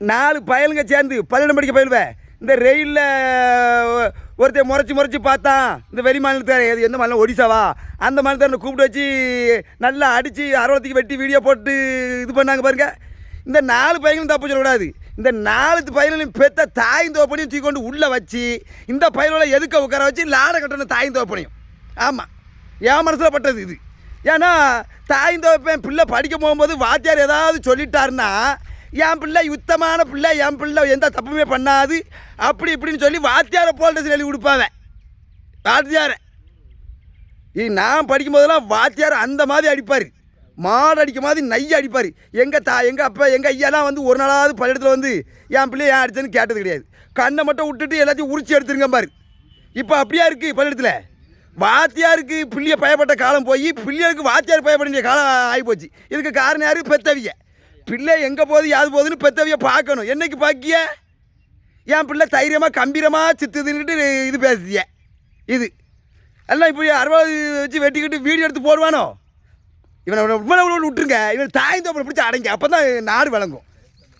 நாலு பயலுங்க சேர்ந்து பல்லடம் படிக்க பயிலுவேன் இந்த ரயிலில் ஒருத்தன் முறைச்சி முறைச்சி பார்த்தான் இந்த வெளி மாநிலத்தார் எது எந்த மாநிலம் ஒடிசாவா? அந்த மாநிலத்தாரனை கூப்பிட்டு வச்சு நல்லா அடித்து அரவத்துக்கு வெட்டி வீடியோ போட்டு இது பண்ணாங்க பாருங்கள் இந்த நாலு பையனும் தப்பு சொல்லக்கூடாது. இந்த நாலு பையனையும் பெத்த தாயும் தோப்பனையும் தூக்கி கொண்டு உள்ளே வச்சு இந்த பையனோட எதுக்க உட்கார வச்சு லாட கட்டணும் தாயும் தோப்பனையும். ஆமாம் என் மனசில் பட்டது இது. ஏன்னா தாயும் தோப்பேன் பிள்ளை படிக்க போகும்போது வாத்தியார் ஏதாவது சொல்லிட்டாருன்னா என் பிள்ளை யுத்தமான பிள்ளை என் பிள்ளை எந்த தப்புமே பண்ணாது. அப்படி இப்படின்னு சொல்லி வாத்தியாரை போல்ட்டு எழுதி கொடுப்பாங்க வாத்தியாரை. நான் படிக்கும் போதெல்லாம் வாத்தியார் அந்த மாதிரி அடிப்பார். மாடு அடிக்க மாதிரி நைய அடிப்பார். எங்கள் தா எங்கள் அப்பா எங்கள் ஐயாலாம் வந்து ஒரு நாளாவது பள்ளிடத்தில் வந்து என் பிள்ளைய ஏன் அடித்தேன்னு கேட்டது கிடையாது. கண்ணை மட்டும் விட்டுட்டு எல்லாத்தையும் உரிச்சு எடுத்துருங்க பாரு. இப்போ அப்படியா இருக்குது பள்ளிடத்தில் வாத்தியாருக்கு பிள்ளைய பயப்பட்ட காலம் போய் பிள்ளைகளுக்கு வாத்தியார் பயப்பட வேண்டிய காலம் ஆகிப்போச்சு இதுக்கு காரணம் யார்? பெத்தவிய பிள்ளை எங்கே போகுது யாது போகுதுன்னு பெத்தவிய பார்க்கணும். என்னைக்கு பார்க்கிய? என் பிள்ளை தைரியமாக கம்பீரமாக சித்துதுன்னுட்டு இது பேசுதிய. இது. எல்லாம் இப்படி அறுபது வச்சு வெட்டிக்கிட்டு வீடியோ எடுத்து போடுவானோ? இவனை இவனை விட்டுருங்க. இவன் தாய் பிடிச்சி அடைங்க. அப்போ தான் நாடு வழங்கும்